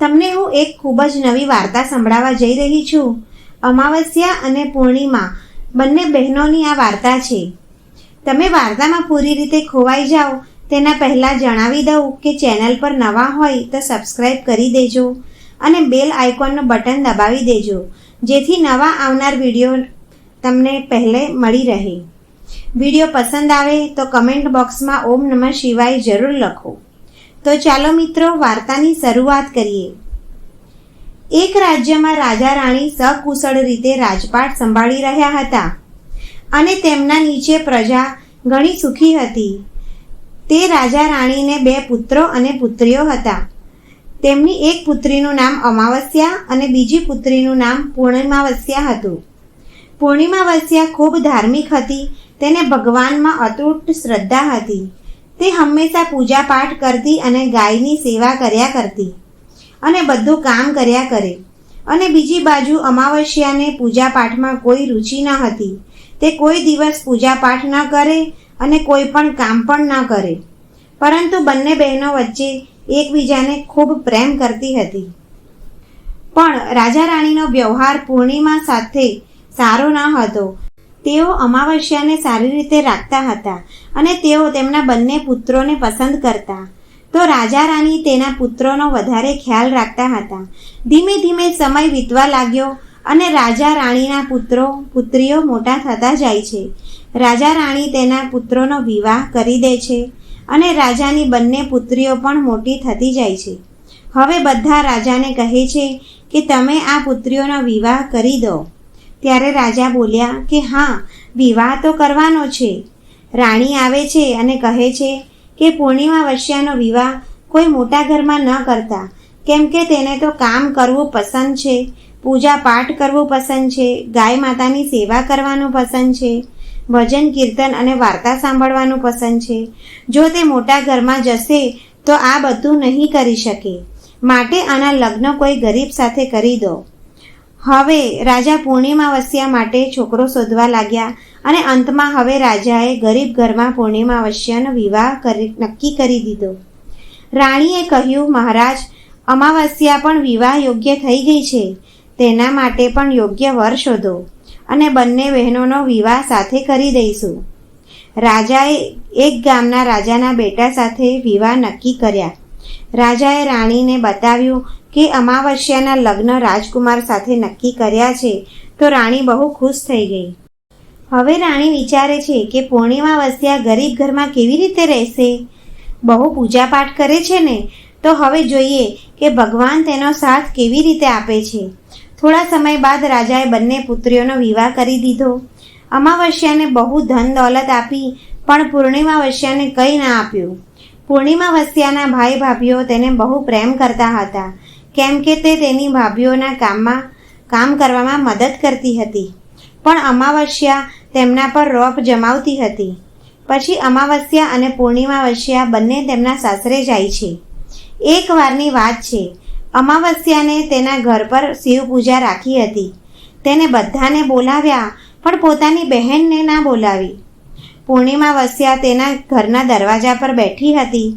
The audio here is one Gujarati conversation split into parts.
તમને હું એક ખૂબ જ નવી વાર્તા સંભળાવવા જઈ રહી છું. અમાવસ્યા અને પૂર્ણિમા, બંને બહેનોની આ વાર્તા છે. તમે વાર્તામાં પૂરી રીતે ખોવાઈ જાઓ, તેના પહેલાં જણાવી દઉં કે ચેનલ પર નવા હોય તો સબસ્ક્રાઈબ કરી દેજો અને બેલ આઇકોનનું બટન દબાવી દેજો, જેથી નવા આવનાર વીડિયો તમને પહેલે મળી રહે. વીડિયો પસંદ આવે તો કમેન્ટ બોક્સમાં ઓમ નમઃ શિવાય જરૂર લખો. તો ચાલો મિત્રો વાર્તાની શરૂઆત કરીએ. એક રાજ્યમાં રાજા રાણી સકુશળ રીતે રાજપાટ સંભાળી રહ્યા હતા અને તેમના નીચે પ્રજા ઘણી સુખી હતી. તે રાજા રાણીને બે પુત્રો અને પુત્રીઓ હતા. તેમની એક પુત્રીનું નામ અમાવસ્યા અને બીજી પુત્રીનું નામ પૂર્ણિમાવસ્યા હતું. પૂર્ણિમાવસ્યા ખૂબ ધાર્મિક હતી, તેને ભગવાનમાં અતૂટ શ્રદ્ધા હતી. તે હંમેશા પૂજા પાઠ કરતી અને ગાયની સેવા કર્યા કરતી. અને બધું કામ કર્યા કરે. અને બીજી બાજુ અમાવસ્યાને પૂજા પાઠમાં કોઈ રુચિ ન હતી. તે કોઈ દિવસ પૂજા પાઠ ન કરે અને કોઈ પણ કામ પણ ન કરે. પરંતુ બંને બહેનો વચ્ચે એકબીજાને ખૂબ પ્રેમ કરતી હતી. પણ રાજા રાણીનો વ્યવહાર પૂર્ણિમા સાથે સારો ન હતો તેઓ અમાવસ્યાને સારી રીતે રાખતા હતા અને તેઓ તેમના બંને પુત્રોને પસંદ કરતા. તો રાજા રાણી તેના પુત્રોનો વધારે ખ્યાલ રાખતા હતા. ધીમે ધીમે સમય વીતવા લાગ્યો અને રાજા રાણીના પુત્રો, પુત્રીઓ મોટા થતા જાય છે. રાજા રાણી તેના પુત્રોનો વિવાહ કરી દે છે અને રાજાની બંને પુત્રીઓ પણ મોટી થતી જાય છે. હવે બધા રાજાને કહે છે કે તમે આ પુત્રીઓનો વિવાહ કરી દો. ત્યારે રાજા બોલ્યા કે હા, વિવાહ તો કરવાનો છે. રાણી આવે છે અને કહે છે કે પૂર્ણિમા વસ્યાનો વિવાહ કોઈ મોટા ઘરમાં ન કરતા, કેમ કે તેને તો કામ કરવું પસંદ છે, પૂજા પાઠ કરવું પસંદ છે, ગાય માતાની સેવા કરવાનું પસંદ છે, ભજન, કીર્તન અને વાર્તા સાંભળવાનું પસંદ છે. જો તે મોટા ઘરમાં જશે, તો આ બધું નહીં કરી શકે. માટે આના લગ્ન કોઈ ગરીબ સાથે કરી દો. હવે રાજા પૂર્ણિમાવસ્યા માટે છોકરો શોધવા લાગ્યા અને અંતમાં હવે રાજાએ ગરીબ ઘરમાં પૂર્ણિમાવસ્યાનો વિવાહ કરી, નક્કી કરી દીધો. રાણીએ કહ્યું, મહારાજ, અમાવસ્યા પણ વિવાહ યોગ્ય થઈ ગઈ છે. તેના માટે પણ યોગ્ય વર શોધો અને બંને બહેનોનો વિવાહ સાથે કરી દઈશું. રાજાએ એક ગામના રાજાના બેટા સાથે વિવાહ નક્કી કર્યા. રાજાએ રાણીને બતાવ્યું કે અમાવસ્યાના લગ્ન રાજકુમાર સાથે નક્કી કર્યા છે, તો રાણી બહુ ખુશ થઈ ગઈ. હવે રાણી વિચારે છે કે પૂર્ણિમા વસ્યા ગરીબ ઘરમાં કેવી રીતે રહેશે? બહુ પૂજાપાઠ કરે છે ને? તો હવે જોઈએ કે ભગવાન તેનો સાથ કેવી રીતે આપે છે. થોડા સમય બાદ રાજાએ બંને પુત્રીઓનો વિવાહ કરી દીધો. અમાવસ્યાને બહુ ધન દોલત આપી, પણ પૂર્ણિમાવસ્યાને કંઈ ના આપ્યું. પૂર્ણિમાવસ્યાના ભાઈ ભાભીઓ તેને બહુ પ્રેમ કરતા હતા. કેમ કે તે તેની ભાભીઓના કામમાં, કામ કરવામાં મદદ કરતી હતી. પણ અમાવસ્યા તેમના પર રોપ જમાવતી હતી. પછી અમાવસ્યા અને પૂર્ણિમાવસ્યા બંને તેમના સાસરે જાય છે. એક વારની વાત છે, અમાવસ્યાને તેના ઘર પર શિવ પૂજા રાખી હતી. તેને બધાને બોલાવ્યા, પણ પોતાની બહેનને ના બોલાવી. પૂર્ણિમાવસ્યા તેના ઘરના દરવાજા પર બેઠી હતી.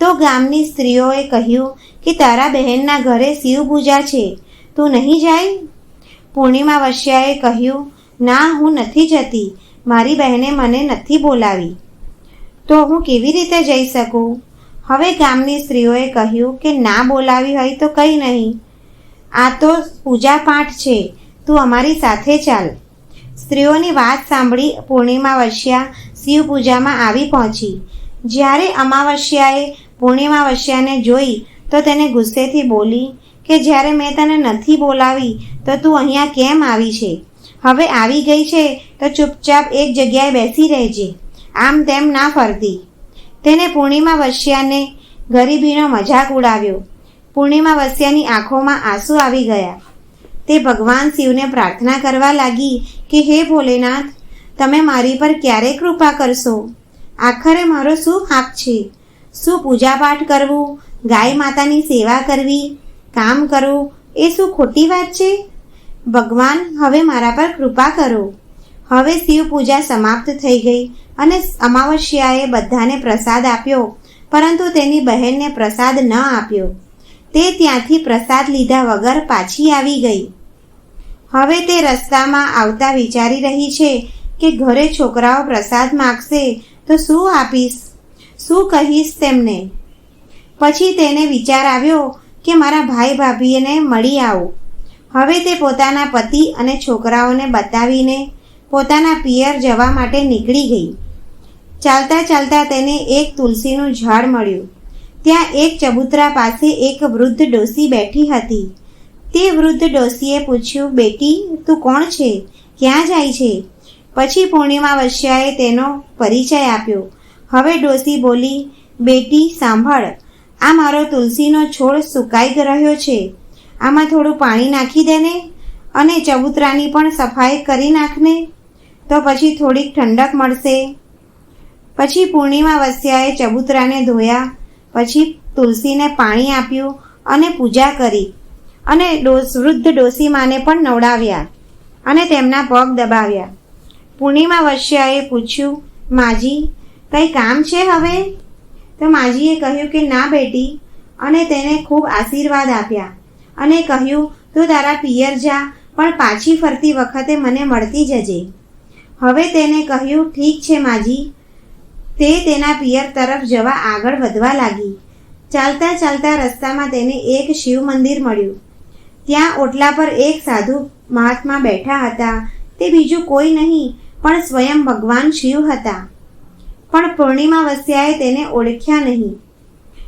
તો ગામની સ્ત્રીઓએ કહ્યું કે તારા બહેનના ઘરે શિવ પૂજા છે, તું નહીં જાય? પૂર્ણિમાવસ્યાએ કહ્યું, ના, હું નથી જતી. મારી બહેને મને નથી બોલાવી. તો હું કેવી રીતે જઈ શકું? હવે ગામની સ્ત્રીઓએ કહ્યું કે ના બોલાવી હોય તો કંઈ નહીં. આ તો પૂજા પાઠ છે, તું અમારી સાથે ચાલ. સ્ત્રીઓની વાત સાંભળી પૂર્ણિમાવસ્યા શિવ પૂજામાં આવી પહોંચી. જ્યારે અમાવસ્યાએ પૂર્ણિમાવસ્યાને જોઈ તો તેને ગુસ્સેથી બોલી કે જ્યારે મેં તને નથી બોલાવી તો તું અહીંયા કેમ આવી છે? હવે આવી ગઈ છે તો ચૂપચાપ એક જગ્યાએ બેસી રહેજે. આમ તેમ ના ફરતી. તેને પૂર્ણિમાવસ્યાને ગરીબીનો મજાક ઉડાવ્યો. પૂર્ણિમા વસ્યાની આંખોમાં આંસુ આવી ગયા. તે ભગવાન શિવને પ્રાર્થના કરવા લાગી કે, હે ભોલેનાથ, તમે મારી પર ક્યારે કૃપા કરશો? આખરે મારો શું હાક છે? શું પૂજાપાઠ કરવું, ગાય માતાની સેવા કરવી, કામ કરવું, એ શું ખોટી વાત છે? ભગવાન, હવે મારા પર કૃપા કરો. હવે શિવ પૂજા સમાપ્ત થઈ ગઈ અને અમાવસ્યાએ બધાને પ્રસાદ આપ્યો, પરંતુ તેની બહેનને પ્રસાદ ન આપ્યો. તે ત્યાંથી પ્રસાદ લીધા વગર પાછી આવી ગઈ. હવે તે રસ્તામાં આવતા વિચારી રહી છે કે ઘરે છોકરાઓ પ્રસાદ માગશે તો શું આપીશ? શું કહીશ તેમને? પછી તેને વિચાર આવ્યો કે મારા ભાઈ ભાભીને મળી આવું. હવે તે પોતાના પતિ અને છોકરાઓને બતાવીને પોતાના પિયર જવા માટે નીકળી ગઈ. ચાલતા ચાલતા તેને એક તુલસીનું ઝાડ મળ્યું. ત્યાં એક ચબૂતરા પાસે એક વૃદ્ધ ડોસી બેઠી હતી. તે વૃદ્ધ ડોસીએ પૂછ્યું, બેટી, તું કોણ છે? ક્યાં જાય છે? પછી પૂર્ણિમા વશ્યાએ તેનો પરિચય આપ્યો. હવે ડોસી બોલી, બેટી, સાંભળ. આ મારો તુલસીનો છોડ સુકાઈ રહ્યો છે. આમાં થોડું પાણી નાખી દે ને અને ચબૂતરાની પણ સફાઈ કરી નાખને તો પછી થોડીક ઠંડક મળશે. પછી પૂર્ણિમા વસ્યાએ ચબૂતરાને ધોયા, પછી તુલસીને પાણી આપ્યું અને પૂજા કરી. અને ડોસ, વૃદ્ધ ડોસીમાને પણ નવડાવ્યા અને તેમના પગ દબાવ્યા. પૂર્ણિમા વસ્યાએ પૂછ્યું, માજી કંઈ કામ છે હવે? તો માજીએ કહ્યું કે ના બેટી. અને તેને ખૂબ આશીર્વાદ આપ્યા. અને કહ્યું, તું તારા પિયર જા, પણ પાછી ફરતી વખતે મને મળતી જજે. હવે તેને કહ્યું, ઠીક છે માજી. તે તેના પિયર તરફ જવા આગળ વધવા લાગી. ચાલતા ચાલતા રસ્તામાં તેને એક શિવ મંદિર મળ્યું. ત્યાં ઓટલા પર એક સાધુ મહાત્મા બેઠા હતા. તે બીજું કોઈ નહીં, પણ સ્વયં ભગવાન શિવ હતા. પણ પૂર્ણિમા વસ્યાએ તેને ઓળખ્યા નહીં.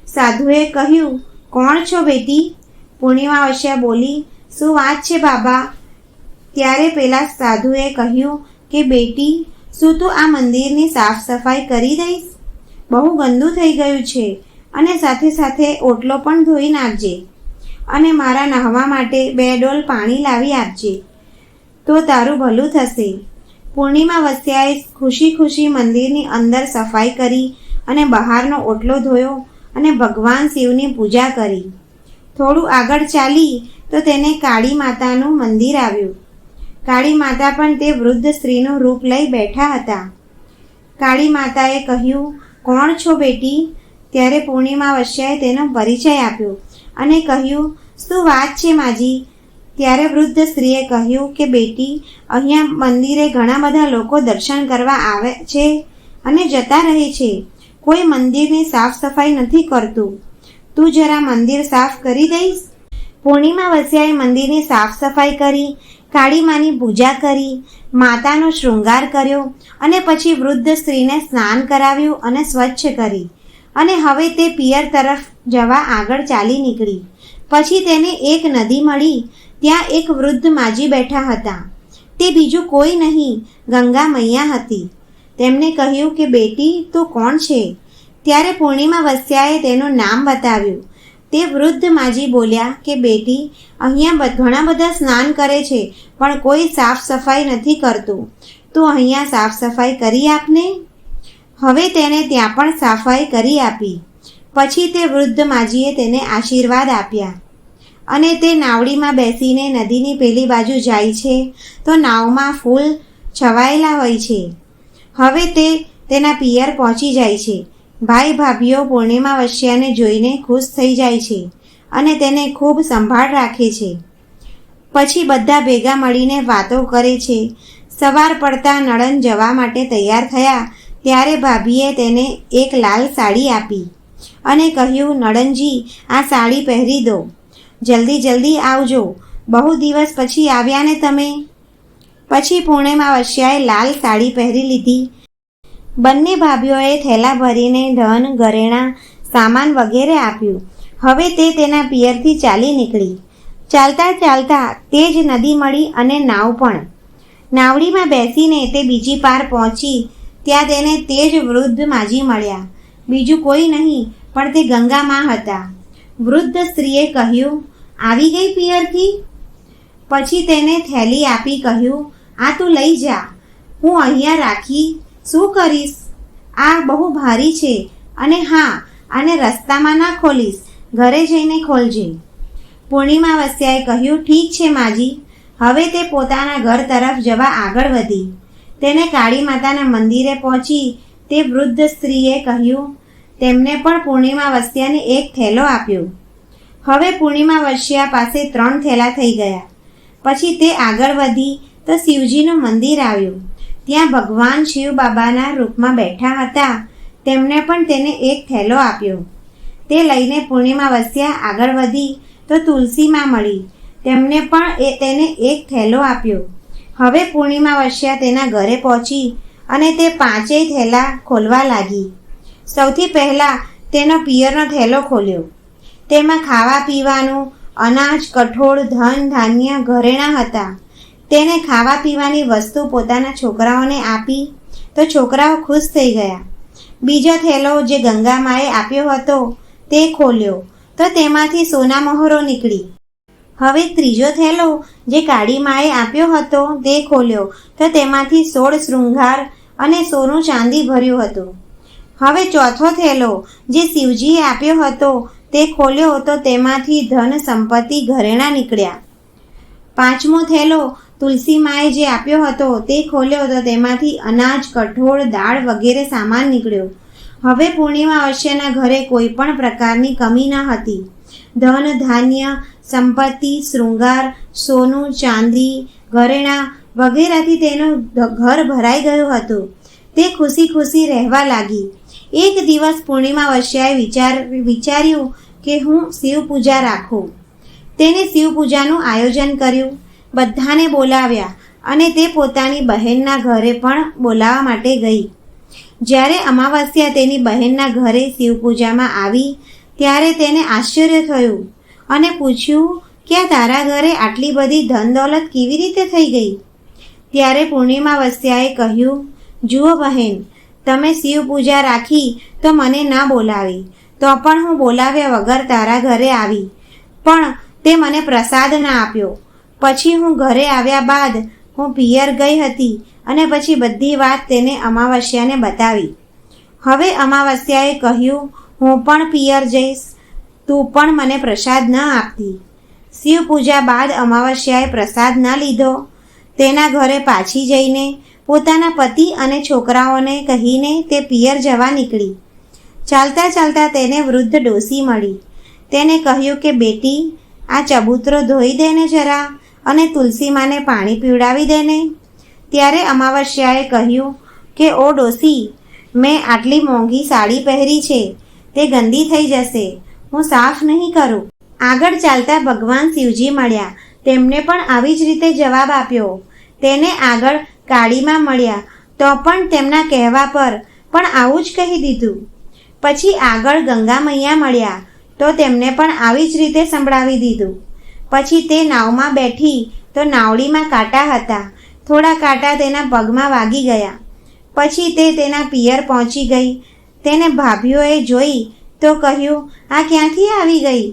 સાધુએ કહ્યું, કોણ છો બેટી? પૂર્ણિમા વસ્યા બોલી, શું વાત છે બાબા? ત્યારે પેલા સાધુએ કહ્યું કે, બેટી, શું તું આ મંદિરની સાફ સફાઈ કરી દઈશ? બહુ ગંદુ થઈ ગયું છે અને સાથે સાથે ઓટલો પણ ધોઈ નાખજે અને મારા નાહવા માટે બે ડોલ પાણી લાવી આપજે. તો તારું ભલું થશે. પૂર્ણિમા વસ્યાએ ખુશી ખુશી મંદિરની અંદર સફાઈ કરી અને બહારનો ઓટલો ધોયો અને ભગવાન શિવની પૂજા કરી. થોડું આગળ ચાલી તો તેને કાળી માતાનું મંદિર આવ્યું. કાળી માતા પણ તે વૃદ્ધ સ્ત્રીનું રૂપ લઈ બેઠા હતા. કાળી માતાએ કહ્યું, કોણ છો બેટી? ત્યારે પૂર્ણિમા વસ્યાએ તેનો પરિચય આપ્યો અને કહ્યું, શું વાત છે માજી? ત્યારે વૃદ્ધ સ્ત્રીએ કહ્યું કે, બેટી, અહીંયા મંદિરે ઘણા બધા લોકો દર્શન કરવા આવે છે અને જતા રહે છે. કોઈ મંદિરની સાફ સફાઈ નથી કરતું. તું જરા મંદિર સાફ કરી દઈશ? પૂર્ણિમા વસ્યાએ મંદિરની સાફ સફાઈ કરી, કાળી માની પૂજા કરી, માતાનો શૃંગાર કર્યો અને પછી વૃદ્ધ સ્ત્રીને સ્નાન કરાવ્યું અને સ્વચ્છ કરી. અને હવે તે પિયર તરફ જવા આગળ ચાલી નીકળી. પછી તેને એક નદી મળી ત્યાં એક વૃદ્ધ માજી બેઠા હતા. તે બીજું કોઈ નહીં, ગંગા મૈયા હતી. તેમણે કહ્યું કે, બેટી, તો કોણ છે? ત્યારે પૂર્ણિમા વસ્યાએ તેનું નામ બતાવ્યું. તે વૃદ્ધ માજી બોલ્યા કે, બેટી, અહીંયા ઘણા બધા સ્નાન કરે છે, પણ કોઈ સાફ સફાઈ નથી કરતું. તો અહીંયા સાફ સફાઈ કરી આપને? હવે તેને ત્યાં પણ સફાઈ કરી આપી. પછી તે વૃદ્ધ માજીએ તેને આશીર્વાદ આપ્યા. અને તે નાવડીમાં બેસીને નદીની પેલી બાજુ જાય છે, તો નાવમાં ફૂલ છવાયેલા હોય છે. હવે તે તેના પિયર પહોંચી જાય છે. ભાઈ ભાભીઓ પૂર્ણિમા વશ્યાને જોઈને ખુશ થઈ જાય છે અને તેને ખૂબ સંભાળ રાખે છે. પછી બધા ભેગા મળીને વાતો કરે છે. સવાર પડતા નળન જવા માટે તૈયાર થયા, ત્યારે ભાભીએ તેને એક લાલ સાડી આપી અને કહ્યું, નળનજી, આ સાડી પહેરી દો. જલ્દી જલ્દી આવજો. બહુ દિવસ પછી આવ્યા ને તમે? પછી પૂર્ણિમા વશ્યાએ લાલ સાડી પહેરી લીધી. બંને ભાભીઓએ થેલા ભરીને ધન, ઘરેણાં, સામાન વગેરે આપ્યું. હવે તે તેના પિયરથી ચાલી નીકળી. ચાલતા ચાલતા તે જ નદી મળી અને નાવ પણ. નાવડીમાં બેસીને તે બીજી પાર પહોંચી, ત્યાં તેને તે જ વૃદ્ધ માજી મળ્યા. બીજું કોઈ નહીં, પણ તે ગંગામાં હતા. વૃદ્ધ સ્ત્રીએ કહ્યું આવી ગઈ પિયરથી? પછી તેને થેલી આપી કહ્યું, આ તું લઈ જા. હું અહીંયા રાખી. શું કરીશ? આ બહુ ભારી છે. અને હા, આને રસ્તામાં ના ખોલીશ. ઘરે જઈને ખોલજે. પૂર્ણિમા વસ્યાએ કહ્યું, ઠીક છે માજી. હવે તે પોતાના ઘર તરફ જવા આગળ વધી. તેને કાળી માતાના મંદિરે પહોંચી તે વૃદ્ધ સ્ત્રીએ કહ્યું, તેમને પણ પૂર્ણિમા વસ્યાને એક થેલો આપ્યો. હવે પૂર્ણિમા વર્ષિયા પાસે ત્રણ થેલા થઈ ગયા. પછી તે આગળ વધી તો શિવજીનું મંદિર આવ્યું. ત્યાં ભગવાન શિવ બાબાના રૂપમાં બેઠા હતા. તેમણે પણ તેને એક થેલો આપ્યો. તે લઈને પૂર્ણિમા વસ્યા આગળ વધી તો તુલસીમાં મળી. તેમને પણ એ તેને એક થેલો આપ્યો. હવે પૂર્ણિમા વસ્યા તેના ઘરે પહોંચી અને તે પાંચેય થેલા ખોલવા લાગી. સૌથી પહેલાં તેનો પિયરનો થેલો ખોલ્યો. તેમાં ખાવા પીવાનું, અનાજ, કઠોળ, ધન, ધાન્ય, ઘરેણાં હતા. તેને ખાવા પીવાની વસ્તુ પોતાના છોકરાઓને આપી તો છોકરાઓ ખુશ થઈ ગયા. બીજો થેલો જે ગંગામાએ આપ્યો હતો તે ખોલ્યો તો તેમાંથી સોના મહોરો નીકળી. હવે ત્રીજો થેલો જે કાળી માએ આપ્યો હતો તે ખોલ્યો તો તેમાંથી સોળ શૃંગાર અને સોનું ચાંદી ભર્યું હતું. હવે ચોથો થેલો જે શિવજીએ આપ્યો હતો તે ખોલ્યો તો તેમાંથી ધન સંપત્તિ ઘરેણાં નીકળ્યા. પાંચમો થેલો તુલસી માએ જે આપ્યો હતો તે ખોલ્યો તો તેમાંથી અનાજ, કઠોળ, દાળ વગેરે સામાન નીકળ્યો. હવે પૂર્ણિમા અવશ્યના ઘરે કોઈ પણ પ્રકારની કમી ન હતી. ધન, ધાન્ય, સંપત્તિ, શૃંગાર, સોનું, ચાંદી, ઘરેણાં વગેરેથી તેનું ઘર ભરાઈ ગયું હતું. તે ખુશી ખુશી રહેવા લાગી. એક દિવસ પૂર્ણિમા વશ્યાએ વિચાર, વિચાર્યું કે હું શિવ પૂજા રાખું. તેને શિવ પૂજાનું આયોજન કર્યું. બધાને બોલાવ્યા અને તે પોતાની બહેનના ઘરે પણ બોલાવવા માટે ગઈ. જ્યારે અમાવસ્યા તેની બહેનના ઘરે શિવ પૂજામાં આવી, ત્યારે તેને આશ્ચર્ય થયું અને પૂછ્યું કે તારા ઘરે આટલી બધી ધન દોલત કેવી રીતે થઈ ગઈ? ત્યારે પૂર્ણિમા વસ્યાએ કહ્યું, જુઓ બહેન તમે શિવ પૂજા રાખી તો મને ના બોલાવી. તો પણ હું બોલાવ્યા વગર તારા ઘરે આવી. પણ તે મને પ્રસાદ ના આપ્યો. પછી હું ઘરે આવ્યા બાદ હું પિયર ગઈ હતી અને પછી બધી વાત તેને અમાવસ્યાને બતાવી. હવે અમાવસ્યાએ કહ્યું, હું પણ પિયર જઈશ. તું પણ મને પ્રસાદ ન આપતી. શિવ પૂજા બાદ અમાવસ્યાએ પ્રસાદ ન લીધો. તેના ઘરે પાછી જઈને પોતાના પતિ અને છોકરાઓને કહીને તે પિયર જવા નીકળી. ચાલતા ચાલતા તેને વૃદ્ધ ડોસી મળી. તેને કહ્યું કે, બેટી, આ ચબૂતરો ધોઈ દેને જરા અને તુલસી માને પાણી પીવડાવી દેને ત્યારે અમાવસ્યાએ કહ્યું કે, ઓ ડોસી, મેં આટલી મોંઘી સાડી પહેરી છે, તે ગંદી થઈ જશે, હું સાફ નહીં કરું. આગળ ચાલતા ભગવાન શિવજી મળ્યા. તેમને પણ આવી જ રીતે જવાબ આપ્યો. તેને આગળ કાળીમાં મળ્યા તો પણ તેમના કહેવા પર પણ આવું જ કહી દીધું. પછી આગળ ગંગા મૈયા મળ્યા તો તેમને પણ આવી જ રીતે સંભળાવી દીધું. પછી તે નાવમાં બેઠી તો નાવડીમાં કાંટા હતા. થોડા કાંટા તેના પગમાં વાગી ગયા. પછી તે તેના પિયર પહોંચી ગઈ. તેને ભાભીઓએ જોઈ તો કહ્યું, આ ક્યાંથી આવી ગઈ?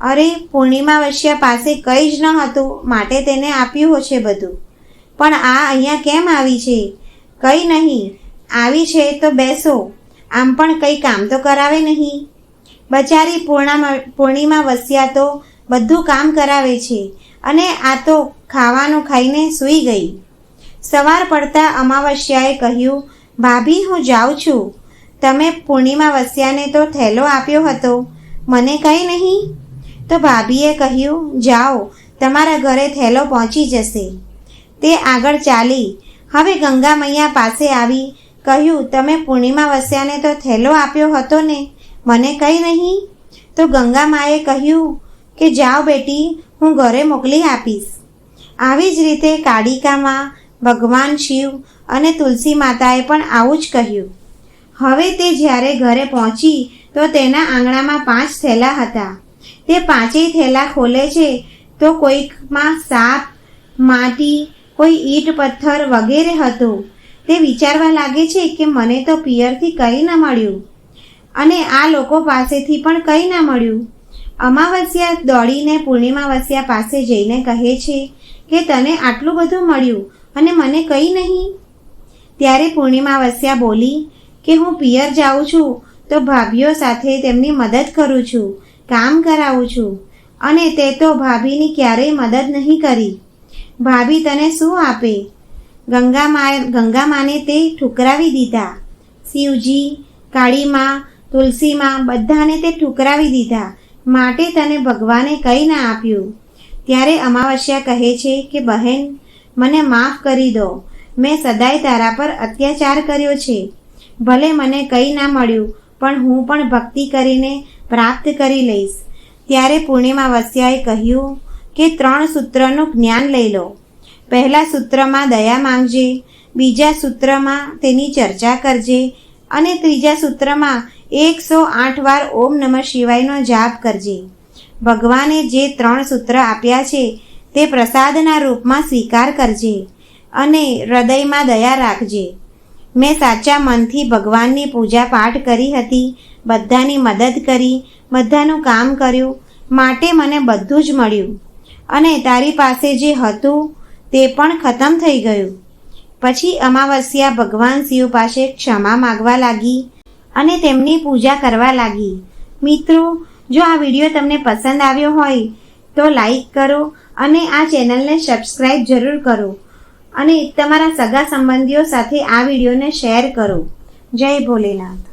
અરે પૂર્ણિમા વશ્યા પાસે કંઈ જ ન હતું. માટે તેને આપ્યું છે બધું. પણ આ અહીંયા કેમ આવી છે? કંઈ નહીં. આવી છે તો બેસો. આમ પણ કંઈ કામ તો કરાવે નહીં. બચારી પૂર્ણિમા પૂર્ણિમા વસ્યા તો બધું કામ કરાવે છે અને આ તો ખાવાનું ખાઈને સૂઈ ગઈ. સવાર પડતા અમાવસ્યાએ કહ્યું, ભાભી, હું જાઉં છું. તમે પૂર્ણિમા વસ્યાને તો થેલો આપ્યો હતો. મને કંઈ નહીં. તો ભાભીએ કહ્યું, જાઓ. તમારા ઘરે થેલો પહોંચી જશે. તે આગળ ચાલી. હવે ગંગા મૈયા પાસે આવી, કહ્યું, તમે પૂર્ણિમા વસ્યાને તો થેલો આપ્યો હતો ને? મને કંઈ નહીં. તો ગંગા માએ કહ્યું કે, જાઓ બેટી, હું ઘરે મોકલી આપીશ. આવી જ રીતે કાળિકામાં ભગવાન શિવ અને તુલસી માતાએ પણ આવું જ કહ્યું. હવે તે જ્યારે ઘરે પહોંચી, તો તેના આંગણામાં પાંચ થેલા હતા. તે પાંચેય થેલા ખોલે છે તો કોઈકમાં સાપ, માટી કોઈ ઈંટ, પથ્થર વગેરે હતું. તે વિચારવા લાગે છે કે મને તો પિયરથી કંઈ ન મળ્યું. અને આ લોકો પાસેથી પણ કંઈ ના મળ્યું. અમાવસ્યા દોડીને પૂર્ણિમાવસ્યા પાસે જઈને કહે છે કે તને આટલું બધું મળ્યું અને મને કંઈ નહીં? ત્યારે પૂર્ણિમાવસ્યા બોલી કે હું પિયર જાઉં છું, તો ભાભીઓ સાથે તેમની મદદ કરું છું, કામ કરાવું છું. અને તે તો ભાભીની ક્યારેય મદદ નહીં કરી. ભાભી તને શું આપે? ગંગા મા ગંગા માને તે ઠુકરાવી દીધા. શિવજી કાળીમાં તુલસીમાં બધાને તે ઠુકરાવી દીધા. માટે તને ભગવાને કંઈ ના આપ્યું. ત્યારે અમાવસ્યા કહે છે કે, બહેન, મને માફ કરી દો. મેં સદાય તારા પર અત્યાચાર કર્યો છે. ભલે મને કંઈ ના મળ્યું, પણ હું પણ ભક્તિ કરીને પ્રાપ્ત કરી લઈશ. ત્યારે પૂર્ણિમા વસ્યાએ કહ્યું કે ત્રણ સૂત્રનું જ્ઞાન લઈ લો. પહેલા સૂત્રમાં દયા માંગજે, બીજા સૂત્રમાં તેની ચર્ચા કરજે અને ત્રીજા સૂત્રમાં એકસો આઠ વાર ઓમ નમઃ શિવાયનો જાપ કરજે. ભગવાને જે ત્રણ સૂત્ર આપ્યા છે, તે પ્રસાદના રૂપમાં સ્વીકાર કરજે અને હૃદયમાં દયા રાખજે. મેં સાચા મનથી ભગવાનની પૂજા પાઠ કરી હતી, બધાની મદદ કરી, બધાનું કામ કર્યું, માટે મને બધું જ મળ્યું. અને તારી પાસે જે હતું તે પણ ખતમ થઈ ગયું. પછી અમાવસ્યા ભગવાન શિવ પાસે ક્ષમા માગવા લાગી અને તેમની પૂજા કરવા લાગી. મિત્રો, જો આ વીડિયો તમને પસંદ આવ્યો હોય, તો લાઈક કરો અને આ ચેનલને સબસ્ક્રાઈબ જરૂર કરો અને તમારા સગા સંબંધીઓ સાથે આ વિડીયોને શેર કરો. જય ભોલેનાથ.